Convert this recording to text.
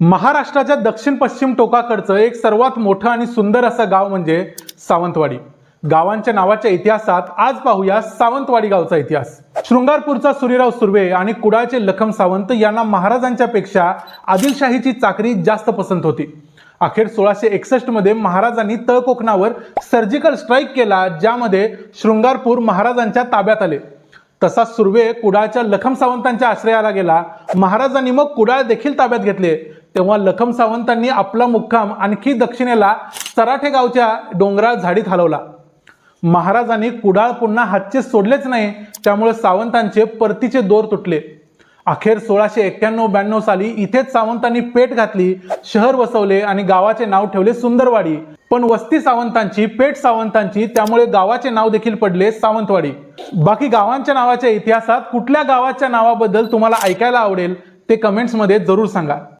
महाराष्ट्राच्या दक्षिण पश्चिम टोकाकडचं एक सर्वात मोठं आणि सुंदर असं गाव म्हणजे सावंतवाडी. गावांच्या नावाच्या इतिहासात आज पाहूया सावंतवाडी गावचा इतिहास. शृंगारपूरचा सूर्यराव सुर्वे आणि कुडाळचे लखम सावंत यांना महाराजांच्या पेक्षा आदिलशाहीची चाकरी जास्त पसंत होती. अखेर सोळाशे एकसष्टमध्ये महाराजांनी तळ कोकणावर सर्जिकल स्ट्राईक केला ज्यामध्ये शृंगारपूर महाराजांच्या ताब्यात आले. तसा सुर्वे कुडाळच्या लखम सावंतांच्या आश्रयाला गेला. महाराजांनी मग कुडाळ देखील ताब्यात घेतले. तेव्हा लखम सावंतांनी आपला मुक्काम आणखी दक्षिणेला चराठे गावच्या डोंगराळ झाडीत हलवला. महाराजांनी कुडाळ पुन्हा हातचे सोडलेच नाही. त्यामुळे सावंतांचे परतीचे दोर तुटले. अखेर सोळाशे एक्क्याण्णव ब्याण्णव साली इथेच सावंतांनी पेट घातली शहर वसवले आणि गावाचे नाव ठेवले सुंदरवाडी. पण वस्ती सावंतांची पेठ सावंतांची त्यामुळे गावाचे नाव देखील पडले सावंतवाडी. बाकी गावांच्या नावाच्या इतिहासात कुठल्या गावाच्या नावाबद्दल तुम्हाला ऐकायला आवडेल ते कमेंट्समध्ये जरूर सांगा.